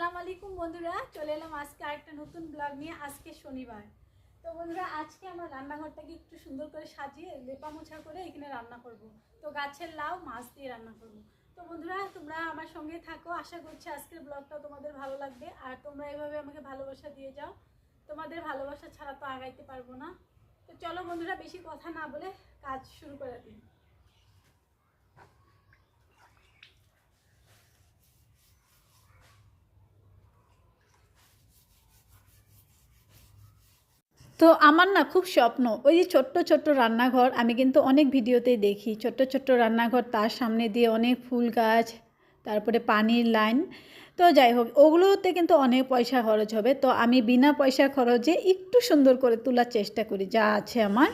আসসালামু আলাইকুম বন্ধুরা, চলে এলাম আজকে আরেকটা নতুন ব্লগ নিয়ে, আজকে শনিবার। তো বন্ধুরা, আজকে আমার রান্নাঘরটাকে একটু সুন্দর করে সাজিয়ে লেপা মোছা করে এখানে রান্না করব। তো গাছের লাউ, মাছ দিয়ে রান্না করব। তো বন্ধুরা, তোমরা আমার সঙ্গে থাকো, আশা করছি আজকের ব্লগটা তোমাদের ভালো লাগবে। আর তোমরা এভাবে আমাকে ভালোবাসা দিয়ে যাও। তোমাদের ভালোবাসা ছাড়া তো আগাইতে পারব না। তো চলো বন্ধুরা, বেশি কথা না বলে কাজ শুরু করে দিই। তো আমার না খুব স্বপ্ন, ওই যে ছোট্ট ছোট্ট রান্নাঘর আমি কিন্তু অনেক ভিডিওতেই দেখি। ছোট্ট ছোট্ট রান্নাঘর তার সামনে দিয়ে অনেক ফুল গাছ, তারপরে পানির লাইন। তো যাই হোক, ওগুলোতে কিন্তু অনেক পয়সা খরচ হবে। তো আমি বিনা পয়সা খরচে একটু সুন্দর করে তোলার চেষ্টা করি, যা আছে আমার।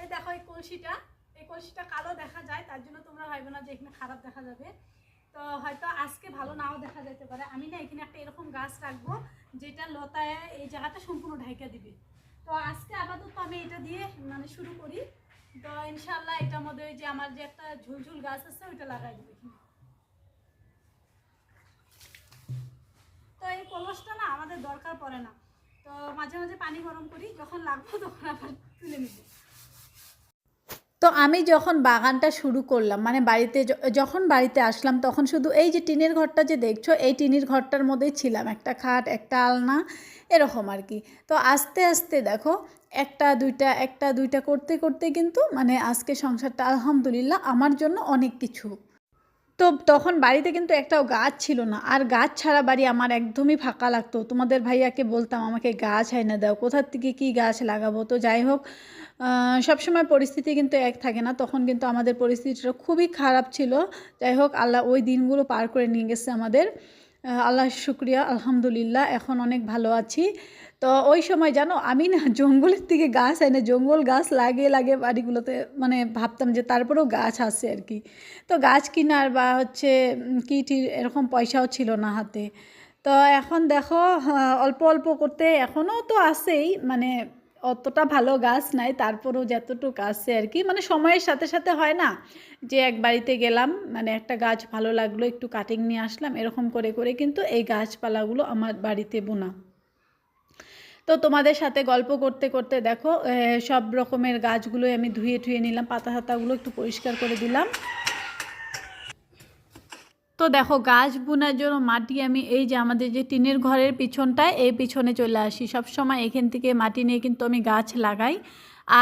এই দেখো এই কলসিটা এই কলসিটা কালো দেখা যায়, তার জন্য তোমরা ভাইবে না যে এখানে খারাপ দেখা যাবে। তো হয়তো আজকে ভালো নাও দেখা যেতে পারে। আমি না এখানে একটা এরকম গাছ রাখব যেটা লতায় এই জায়গাটা সম্পূর্ণ ঢাইকা দিবে। তো আজকে আপাতত আমি এটা দিয়ে মানে শুরু করি। তো ইনশাল্লাহ এটা মধ্যে যে আমার যে একটা ঝুলঝুল গাছ আছে, ওইটা লাগাই দিবে। তো এই কলসটা না আমাদের দরকার পড়ে না। তো মাঝে মাঝে পানি গরম করি, যখন লাগবো তখন আবার তুলে নেব। তো আমি যখন বাগানটা শুরু করলাম মানে বাড়িতে যখন বাড়িতে আসলাম তখন শুধু এই যে টিনের ঘরটা যে দেখছ, এই টিনের ঘরটার মধ্যেই ছিলাম। একটা খাট, একটা আলনা, এরকম আর কি। তো আস্তে আস্তে দেখো, একটা, দুইটা একটা, দুইটা করতে করতে কিন্তু মানে আজকে সংসারটা আলহামদুলিল্লাহ আমার জন্য অনেক কিছু। তো তখন বাড়িতে কিন্তু একটাও গাছ ছিল না। আর গাছ ছাড়া বাড়ি আমার একদমই ফাঁকা লাগতো। তোমাদের ভাইয়াকে বলতাম, আমাকে গাছ হয় না দাও। কোথার থেকে কি গাছ লাগাবো? তো যাই হোক সবসময় পরিস্থিতি কিন্তু এক থাকে না। তখন কিন্তু আমাদের পরিস্থিতিটা খুবই খারাপ ছিল। যাই হোক, আল্লাহ ওই দিনগুলো পার করে নিয়ে গেছে আমাদের। আল্লাহ শুক্রিয়া, আলহামদুলিল্লাহ, এখন অনেক ভালো আছি। তো ওই সময় জানো, আমি না জঙ্গলের থেকে গাছ এনে জঙ্গল গাছ লাগিয়ে লাগে বাড়িগুলোতে মানে ভাবতাম যে তারপরেও গাছ আছে আর কি। তো গাছ কেনার বা হচ্ছে কি এরকম পয়সাও ছিল না হাতে। তো এখন দেখো অল্প অল্প করতে এখনও তো আছেই মানে অতটা ভালো গাছ নাই, তারপরেও যতটুকু আছে আর কি মানে সময়ের সাথে সাথে হয় না যে এক বাড়িতে গেলাম মানে একটা গাছ ভালো লাগল, একটু কাটিং নিয়ে আসলাম, এরকম করে করে কিন্তু এই গাছপালাগুলো আমার বাড়িতে বোনা। তো তোমাদের সাথে গল্প করতে করতে দেখো সব রকমের গাছগুলো আমি ধুয়ে ধুয়ে নিলাম, পাতা হাতাগুলো একটু পরিষ্কার করে দিলাম। তো দেখো গাছ বোনার জন্য মাটি আমি এই যে আমাদের যে টিনের ঘরের পিছনটায় এই পিছনে চলে আসি। সব সময় এখান থেকে মাটি নিয়ে কিন্তু আমি গাছ লাগাই।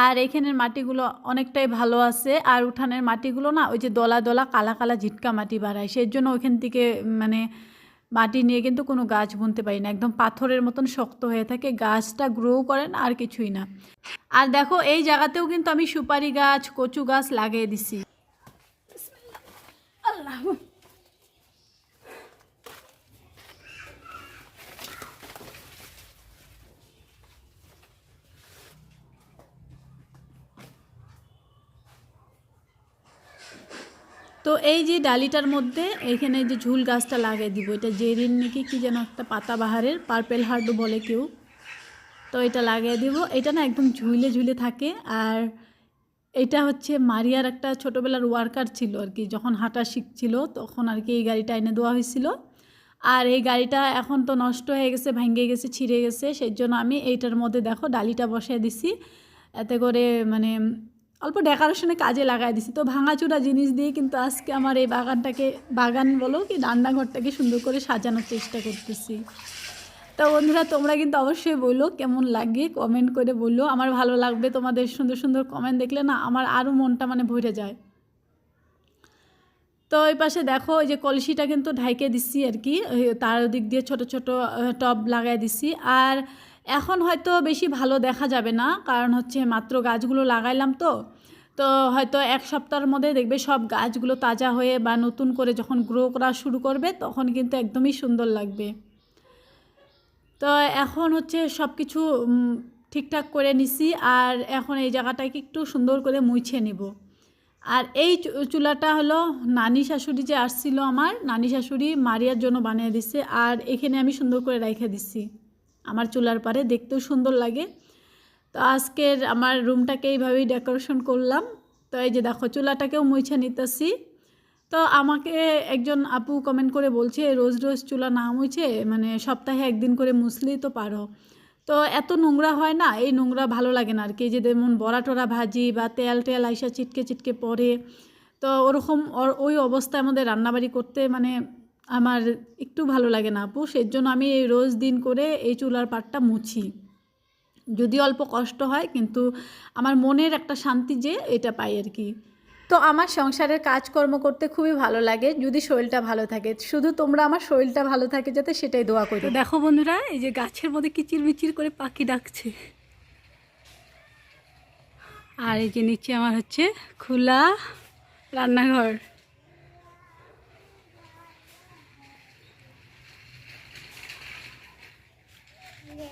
আর এখানের মাটিগুলো অনেকটাই ভালো আছে। আর উঠানের মাটিগুলো না ওই যে দলা দলা কালা কালা ঝিটকা মাটি বাড়ায়। সেই জন্য ওইখান থেকে মানে মাটি নিয়ে কিন্তু কোনো গাছ বুনতে পারি না। একদম পাথরের মতন শক্ত হয়ে থাকে। গাছটা গ্রো করে না, আর কিছুই না। আর দেখো এই জায়গাতেও কিন্তু আমি সুপারি গাছ, কচু গাছ লাগিয়ে দিছি। আল্লাহ। তো এই যে ডালিটার মধ্যে এখানে যে ঝুল গাছটা লাগিয়ে দিব, এটা জেরিন নাকি কি যেন একটা পাতাবাহারের, পার্পেল হার্ডও বলে কেউ। তো এটা লাগিয়ে দিব। এটা না একদম ঝুলে ঝুলে থাকে। আর এটা হচ্ছে মারিয়ার একটা ছোটোবেলার ওয়ার্কার ছিল আর কি, যখন হাঁটা শিখছিল, তখন আর কি এই গাড়িটা এনে দেওয়া হয়েছিল। আর এই গাড়িটা এখন তো নষ্ট হয়ে গেছে, ভেঙে গেছে, ছিঁড়ে গেছে, সেই জন্য আমি এইটার মধ্যে দেখো ডালিটা বসিয়ে দিছি। এতে করে মানে অল্প ডেকোরেশনে কাজে লাগাই দিছি। তো ভাঙাচুরা জিনিস দিয়ে কিন্তু আজকে আমার এই বাগানটাকে, বাগান বলো কি, রান্নাঘরটাকে সুন্দর করে সাজানোর চেষ্টা করতেছি। তো বন্ধুরা, তোমরা কিন্তু অবশ্যই বলো কেমন লাগে কমেন্ট করে বলল আমার ভালো লাগবে তোমাদের সুন্দর সুন্দর কমেন্ট দেখলে না আমার আরও মনটা মানে ভরে যায়। তো ওই পাশে দেখো, ওই যে কলসিটা কিন্তু ঢাইকে দিচ্ছি আর কি তার দিক দিয়ে ছোট ছোট টব লাগাই দিছি। আর এখন হয়তো বেশি ভালো দেখা যাবে না, কারণ হচ্ছে মাত্র গাছগুলো লাগাইলাম তো। তো হয়তো এক সপ্তাহের মধ্যে দেখবে সব গাছগুলো তাজা হয়ে বা নতুন করে যখন গ্রো করা শুরু করবে, তখন কিন্তু একদমই সুন্দর লাগবে। তো এখন হচ্ছে সব কিছু ঠিকঠাক করে নিছি আর এখন এই জায়গাটাকে একটু সুন্দর করে মুছে নিব। আর এই চুলাটা হলো নানি শাশুড়ি যে আসছিল আমার, নানি শাশুড়ি মারিয়ার জন্য বানিয়ে দিচ্ছে আর এখানে আমি সুন্দর করে রেখে দিচ্ছি আমার চুলার পারে দেখতেও সুন্দর লাগে। তো আজকের আমার রুমটাকে এইভাবেই ডেকোরেশন করলাম। তো এই যে দেখো, চুলাটাকেও মুছে নিতেছি। তো আমাকে একজন আপু কমেন্ট করে বলছে, রোজ রোজ চুলা না মুছে মানে সপ্তাহে একদিন করে মুছলেই তো পারো। তো এত নোংরা হয় না, এই নোংরা ভালো লাগে না আর কি যে যেমন বড়া টরা ভাজি বা তেল টেল আইসা চিটকে চিটকে পড়ে, তো ওরকম ওর- ওই অবস্থায় আমাদের রান্নাবাড়ি করতে মানে আমার একটু ভালো লাগে না আপু সেই জন্য আমি এই রোজ দিন করে এই চুলার পাটটা মুছি। যদি অল্প কষ্ট হয় কিন্তু আমার মনের একটা শান্তি যে এটা পাই আর কি। তো আমার সংসারের কাজকর্ম করতে খুবই ভালো লাগে যদি শরীরটা ভালো থাকে। শুধু তোমরা আমার শরীরটা ভালো থাকে যাতে সেটাই দোয়া করি। দেখো বন্ধুরা এই যে গাছের মধ্যে কিচির মিচির করে পাখি ডাকছে। আর এই যে নিচে আমার হচ্ছে খোলা রান্নাঘর। হ্যাঁ।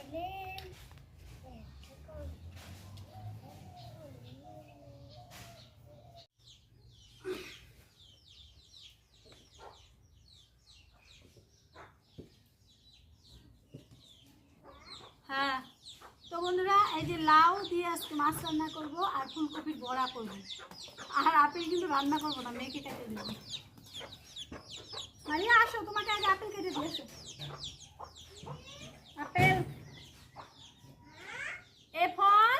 তো বন্ধুরা, এই যে লাউ দিয়ে আজকে মাছ রান্না করব, আর ফুলকপির বড়া করব। আর আপেল কিন্তু রান্না করব না মেয়েকে কেটে দেবো মারিয়া আসো তোমাকে আগে আপেল কেটে দিয়ে এসো আপেল এ ফর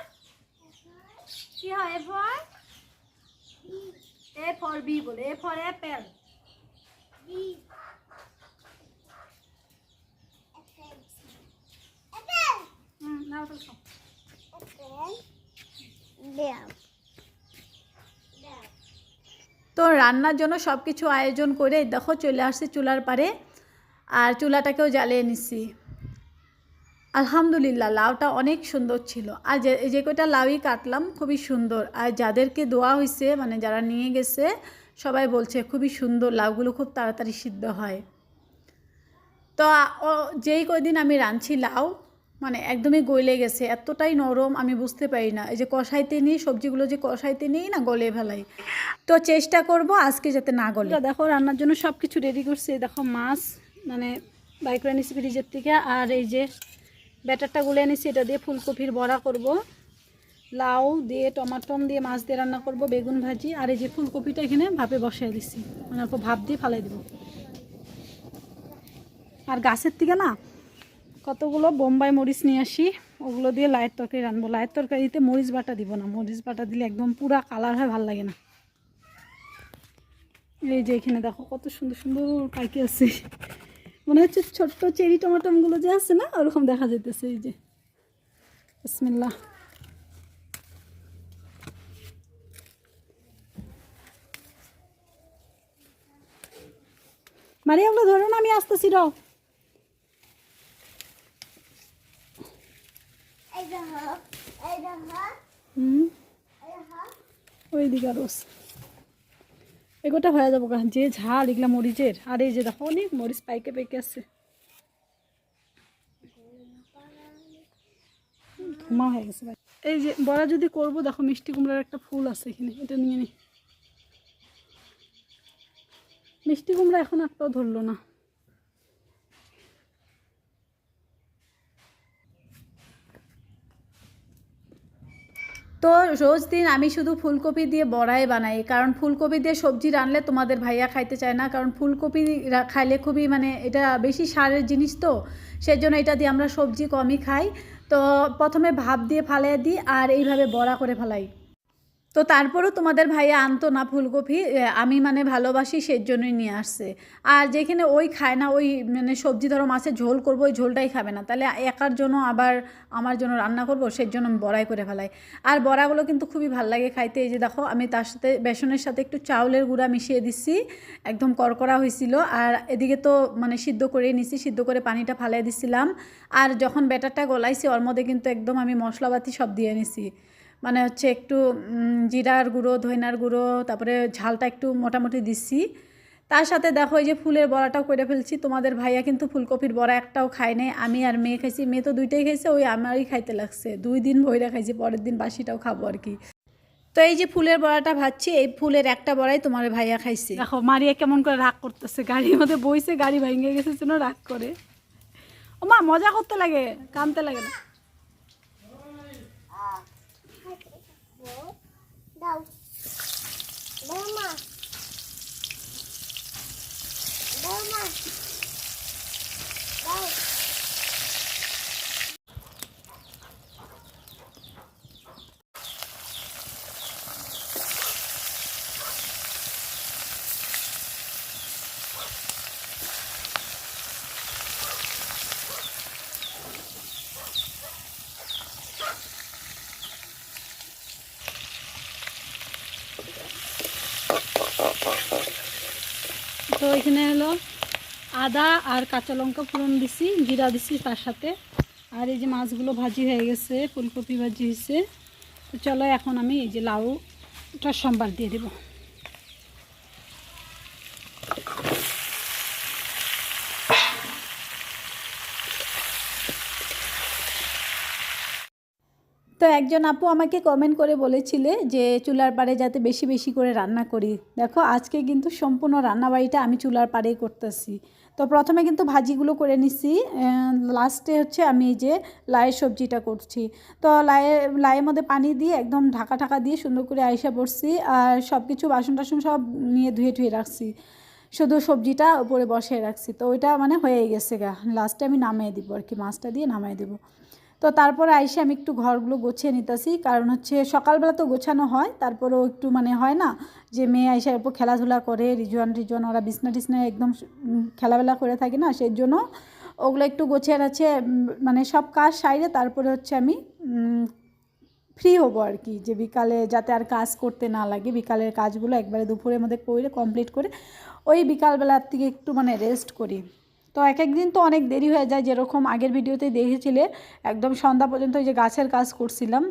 কি হয় A for A for B বলে, এ ফর অ্যাপেল। তো রান্নার জন্য সব কিছু আয়োজন করে দেখো চলে আসছি চুলার পারে আর চুলাটাকেও জ্বালিয়ে নিচ্ছি। আলহামদুলিল্লাহ, লাউটা অনেক সুন্দর ছিল। আর যে যে কটা লাউই কাটলাম, খুবই সুন্দর। আর যাদেরকে দোয়া হয়েছে মানে যারা নিয়ে গেছে সবাই বলছে, খুবই সুন্দর, লাউগুলো খুব তাড়াতাড়ি সিদ্ধ হয়। তো যেই কদিন আমি রাঁধছি লাউ মানে একদমই গলে গেছে, এতটাই নরম আমি বুঝতে পারি না। এই যে কষাইতে নিই, সবজিগুলো যে কষাইতে নিই না গলে ফেলাই। তো চেষ্টা করব আজকে যাতে না গলে। দেখো, রান্নার জন্য সব কিছু রেডি করছে দেখো মাছ মানে বাইক করে নিচ্ছি ফ্রিজের থেকে, আর এই যে ব্যাটারটা গুলে নিচ্ছি এটা দিয়ে ফুলকপির বড়া করব। লাউ দিয়ে, টমাটম দিয়ে, মাছ দিয়ে রান্না করব, বেগুন ভাজি, আর এই যে ফুলকপিটা এখানে ভাপে বসাই দিচ্ছি মানে অল্প ভাপ দিয়ে ফালাই দেবো। আর গাছের থেকে না, কতগুলো বোম্বাই মরিচ নিয়ে আসি, ওগুলো দিয়ে লাইয়ের তরকারি রানবো লাইয়ের তরকারিতে মরিচ বাটা দিব না। মরিচ বাটা দিলে একদম পুরা কালার হয়, ভালো লাগে না। এই যে এখানে দেখো, কত সুন্দর সুন্দর পাইকে আছে। মনে হচ্ছে ছোট্ট চেরি টমাটমগুলো যে আছে না, ওরকম দেখা যেতেছে এই যে। বিসমিল্লাহ। মারি ওগুলো ধরো না আমি আসতেছি রাও। হুম? ওই দিকে আরও আছে। এগোটা হয়ে যাব যে ঝাল এগুলা মরিচের। আর এই যে দেখো অনেক মরিচ পাইকে পাইকে আছে। ধুমা হয়ে গেছে ভাই। এই যে বড়া যদি করব দেখো মিষ্টি কুমড়ার একটা ফুল আছে এখানে এটা নিয়ে নি। মিষ্টি কুমড়া এখন একটাও ধরলো না। তো রোজ দিন আমি শুধু ফুলকপি দিয়ে বড়াই বানাই, কারণ ফুলকপি দিয়ে সবজি রানলে তোমাদের ভাইয়া খাইতে চায় না, কারণ ফুলকপি খাইলে খুবই মানে এটা বেশি সারের জিনিস তো, সেজন্য এটা দিয়ে আমরা সবজি কমই খাই। তো প্রথমে ভাপ দিয়ে ফালাই দিই আর এইভাবে বড়া করে ফেলাই। তো তারপরেও তোমাদের ভাইয়া আনতো না ফুলকপি আমি মানে ভালোবাসি সেই জন্যই নিয়ে আসছে। আর যেখানে ওই খায় না, ওই মানে সবজি ধরো মাছের ঝোল করব, ওই ঝোলটাই খাবে না। তাহলে একার জন্য আবার আমার জন্য রান্না করব সেই জন্য আমি বড়াই করে ফেলাই। আর বড়াগুলো কিন্তু খুবই ভালো লাগে খাইতে। এই যে দেখো, আমি তার সাথে বেসনের সাথে একটু চাউলের গুঁড়া মিশিয়ে দিচ্ছি একদম করকরা হয়েছিল। আর এদিকে তো মানে সিদ্ধ করেই নিছি, সিদ্ধ করে পানিটা ফালাই দিছিলাম। আর যখন ব্যাটারটা গলাইছি, ওর মধ্যে কিন্তু একদম আমি মশলাপাতি সব দিয়ে নিছি। মানে হচ্ছে একটু জিরার গুঁড়ো, ধইনার গুঁড়ো, তারপরে ঝালটা একটু মোটামুটি দিচ্ছি। তার সাথে দেখো এই যে ফুলের বড়াটাও করে ফেলছি। তোমাদের ভাইয়া কিন্তু ফুলকপির বড়া একটাও খায় নাই। আমি আর মেয়ে খাইছি, মেয়ে তো দুইটাই খাইছে, ওই আমারই খাইতে লাগছে। দুই দিন ভইরা খাইছি, পরের দিন বাসিটাও খাব আর কি। তো এই যে ফুলের বড়াটা ভাজছি, এই ফুলের একটা বড়াই তোমার ভাইয়া খাইছে। দেখো, মারিয়া কেমন করে রাগ করতেছে। গাড়ির মধ্যে বইছে, গাড়ি ভেঙে গেছে জন্য রাগ করে। ও মা মজা করতে লাগে, কানতে লাগে না। Não. Mama. Mama. তো এখানে হলো আদা আর কাঁচা লঙ্কা ফোড়ন দিছি, জিরা দিছি তার সাথে। আর এই যে মাছগুলো ভাজি হয়ে গেছে, ফুলকপি ভাজি হয়েছে। তো চলো এখন আমি এই যে লাউটা সম্বার দিয়ে দেবো। তো একজন আপু আমাকে কমেন্ট করে বলেছিলে যে চুলার পাড়ে যাতে বেশি বেশি করে রান্না করি। দেখো, আজকে কিন্তু সম্পূর্ণ রান্নাবাড়িটা আমি চুলার পাড়েই করতেছি। তো প্রথমে কিন্তু ভাজিগুলো করে নিছি লাস্টে হচ্ছে আমি যে লায়ের সবজিটা করছি। তো লাইয়ের লায়ের মধ্যে পানি দিয়ে একদম ঢাকা ঢাকা দিয়ে সুন্দর করে আইসা পড়ছি আর সব কিছু বাসন টাসন সব নিয়ে ধুয়ে ধুয়ে রাখছি। শুধু সবজিটা উপরে বসিয়ে রাখছি। তো ওইটা মানে হয়ে গেছে গা। লাস্টে আমি নামিয়ে দিব আর কি, মাছটা দিয়ে নামিয়ে দেবো। তো তারপরে আইসে আমি একটু ঘরগুলো গোছিয়ে নিতেছি। কারণ হচ্ছে সকালবেলা তো গোছানো হয়, তারপরেও একটু মানে হয় না যে মেয়ে আইসা উপর খেলাধুলা করে, রিজওয়ান রিজওয়ান, ওরা বিছনা টিছনা একদম খেলাবেলা করে থাকে না সেই জন্য ওগুলো একটু গোছিয়ে আছে মানে সব কাজ সাইরে তারপরে হচ্ছে আমি ফ্রি হব আর কি, যে বিকালে যাতে আর কাজ করতে না লাগে, বিকালের কাজগুলো একবারে দুপুরের মধ্যে করে কমপ্লিট করে ওই বিকালবেলার থেকে একটু মানে রেস্ট করি। তো এক এক দিন তো অনেক দেরি হয়ে যায়, যেরকম আগের ভিডিওতে দেখেছিলে, একদম সন্ধ্যা পর্যন্ত ওই যে গাছের কাজ করছিলাম।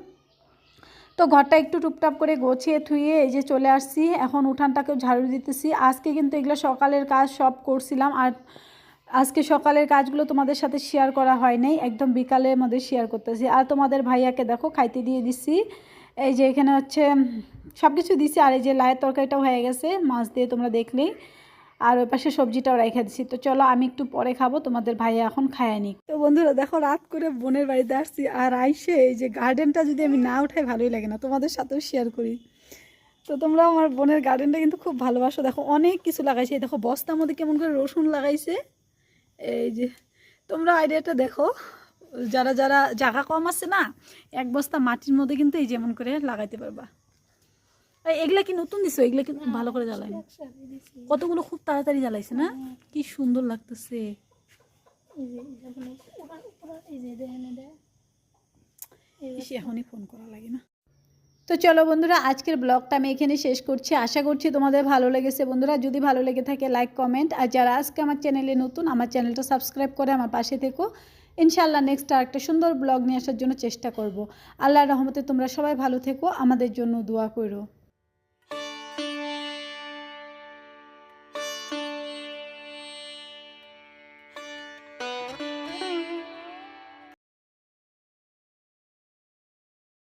তো ঘরটা একটু টুপটাপ করে গোছিয়ে থুয়ে এই যে চলে আসছি, এখন উঠানটাকেও ঝাড়ু দিতেছি। আজকে কিন্তু এগুলো সকালের কাজ সব করছিলাম, আর আজকে সকালের কাজগুলো তোমাদের সাথে শেয়ার করা হয় নাই, একদম বিকালের মধ্যে শেয়ার করতেছি। আর তোমাদের ভাইয়াকে দেখো, খাইতে দিয়ে দিছি। এই যে এখানে হচ্ছে সব কিছু দিছি, আর এই যে লায়ের তরকারিটাও হয়ে গেছে, মাছ দিয়ে তোমরা দেখলেই। আর ওই পাশে সবজিটাও রেখে দিছি। তো চলো আমি একটু পরে খাব, তোমাদের ভাইয়া এখন খায় নি তো বন্ধুরা, দেখো রাত করে বোনের বাড়িতে আসছি আর আইসে এই যে গার্ডেনটা যদি আমি না উঠাই ভালোই লাগে না, তোমাদের সাথেও শেয়ার করি। তো তোমরা আমার বোনের গার্ডেনটা কিন্তু খুব ভালোবাসো। দেখো অনেক কিছু লাগাইছে। এই দেখো বস্তার মধ্যে কেমন করে রসুন লাগাইছে। এই যে, তোমরা আইডিয়াটা দেখো। যারা যারা জায়গা কম আছে না, এক বস্তা মাটির মধ্যে কিন্তু এই যেমন করে লাগাইতে পারবা। এগুলা কি নতুন দিছো? এগুলা কি ভালো করে জ্বালাই কতগুলো খুব তাড়াতাড়ি জ্বালাইছে না? কি সুন্দর লাগতেছে। এখনই ফোন করা লাগে না। তো চলো বন্ধুরা আজকের ব্লগটা আমি এখানে শেষ করছি। আশা করছি তোমাদের ভালো লেগেছে বন্ধুরা। যদি ভালো লেগে থাকে লাইক কমেন্ট আর যারা আজকে আমার চ্যানেলে নতুন আমার চ্যানেলটা সাবস্ক্রাইব করে আমার পাশে থেকো। ইনশাআল্লাহ নেক্সট আর একটা সুন্দর ব্লগ নিয়ে আসার জন্য চেষ্টা করব। আল্লাহর রহমতে তোমরা সবাই ভালো থেকো। আমাদের জন্য দোয়া করো।